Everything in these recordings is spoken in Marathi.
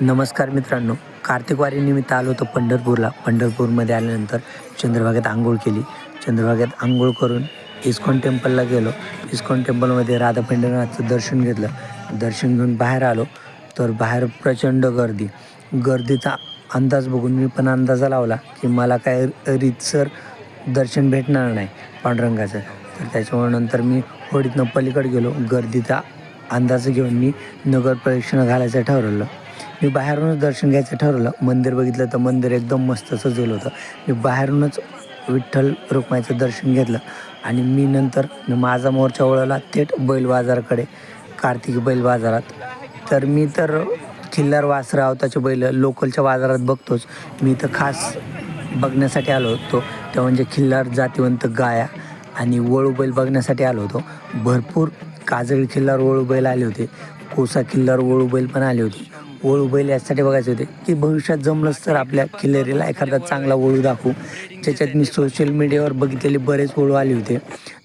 नमस्कार मित्रांनो कार्तिक वारीनिमित्त आलो होतो पंढरपूरला. पंढरपूरमध्ये आल्यानंतर चंद्रभागेत आंघोळ केली. चंद्रभागेत आंघोळ करून इस्कॉन टेम्पलला गेलो. इस्कॉन टेम्पलमध्ये राधा पंढरनाथचं दर्शन घेतलं. दर्शन घेऊन बाहेर आलो. तर बाहेर प्रचंड गर्दी. गर्दीचा अंदाज बघून मी पण अंदाजा लावला की मला काय रीतसर दर्शन भेटणार नाही पांडुरंगाचं. तर त्याच्यामुळे नंतर मी होडीतनं पलीकडे गेलो. गर्दीचा अंदाज घेऊन मी नगर प्रदक्षिणा घालायचं ठरवलं. मी बाहेरूनच दर्शन घ्यायचं ठरवलं. मंदिर बघितलं तर मंदिर एकदम मस्त सजवलं होतं. मी बाहेरूनच विठ्ठल रुक्माईचं दर्शन घेतलं. आणि मी नंतर मी माझा मोर्चा वळवला थेट बैल बाजाराकडे कार्तिकी बैल बाजारात. तर मी तर खिल्लार वासरावताचे बैल लोकलच्या बाजारात बघतोच. मी तर खास बघण्यासाठी आलो होतो. त्या म्हणजे खिल्लार जातीवंत गाया आणि वळू बैल बघण्यासाठी आलो होतो. भरपूर काजळी खिल्लार वळू बैल आले होते. कोसा खिल्लार वळू बैल पण आले होते. वळू बैल यासाठी बघायचे होते की भविष्यात जमलंच तर आपल्या खिल्लारीला एखादा चांगला वळू दाखवू. ज्याच्यात मी सोशल मीडियावर बघितलेले बरेच वळू आले होते.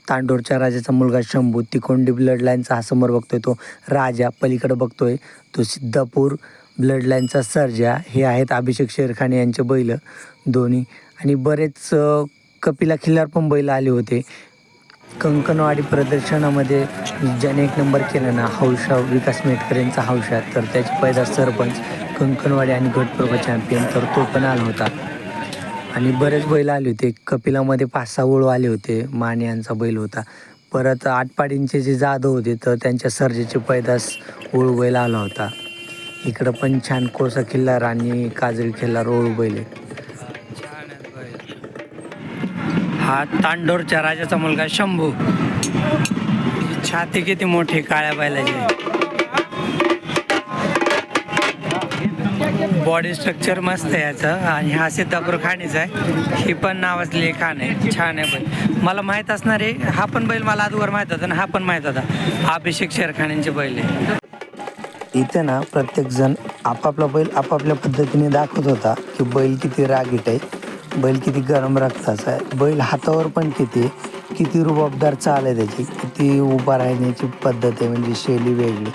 तांडोरच्या राजाचा मुलगा शंभू तिकोंडी ब्लड लाईनचा हा समोर बघतोय तो राजा. पलीकडे बघतोय तो सिद्धापूर ब्लड लाईनचा सर्जा. हे आहेत अभिषेक शेरखाने यांचे बैल. दोन्ही आणि बरेच कपिला खिल्लार पण बैल आले होते. कंकणवाडी प्रदर्शनामध्ये ज्याने एक नंबर केला ना हौशा विकास मेटकर यांचा हौशा तर त्याची पैदास सरपंच कंकणवाडी आणि घटप्रभा चॅम्पियन तर तो पण आला होता. आणि बरेच बैल आले होते. कपिलामध्ये पाच सहा ओळू आले होते. माने यांचा बैल होता. परत आटपाडींचे जे जाधव होते तर त्यांच्या सर्जेचे पैदास ओळू बैल आला होता. इकडं पण छान कोळसा किल्लार आणि काजळी किल्लार ओळू बैल आहेत हा तांडोरच्या राजाचा मुलगा शंभू. छाती किती मोठी काळ्या बैलाची. बॉडी स्ट्रक्चर मस्त आहे याचं. आणि हा सिद्धापूर खाणीचा आहे. ही पण नावाजलेली खाण आहे. छान आहे बैल मला माहीत असणार आहे हा पण बैल मला आधीवर माहीत होता आणि हा पण माहीत होता. अभिषेक शेरखानेंचे बैल आहे. इथे ना प्रत्येकजण आपापला बैल आपापल्या पद्धतीने दाखवत होता की बैल किती रागीट आहे. बैल किती गरम रक्ताचा आहे. बैल हातावर पण किती किती रुबाबदार चाल आहे त्याची. किती उभा राहण्याची पद्धत आहे म्हणजे शैली वेगळी.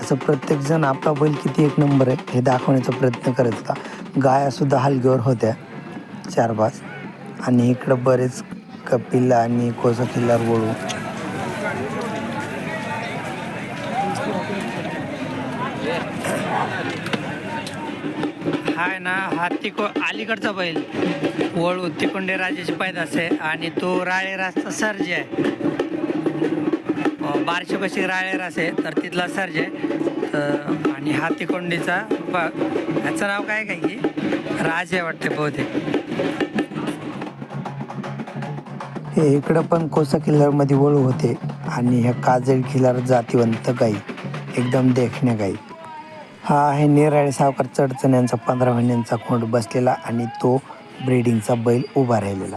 असं प्रत्येकजण आपला बैल किती एक नंबर आहे हे दाखवण्याचा प्रयत्न करत होता. गायासुद्धा हलगीवर होत्या चार पाच आणि इकडं बरेच कपिल आणि कोसा किल्लार वळू हाय ना हा तिको अलीकडचा बैल. वळू तिकोंडे राजाची पैदास आहे आणि तो राळे रासचा सर्ज आहे. बारशे पशी राळे रास आहे तर तिथला सर्ज आहे. तर आणि हा तिकोंडीचा ह्याचं नाव काय काय की? राज आहे वाटते बहुतेक. हे इकडं पण कोसा किल्ल्यामध्ये वळू होते आणि ह्या काजळ किल्ल्यावर जातीवंत गाई. एकदम देखण्या गाई. हा आहे निराळे सावकार चढचण्यांचा पंधरा महिन्यांचा खोंड बसलेला आणि तो ब्रीडिंगचा बैल उभा राहिलेला.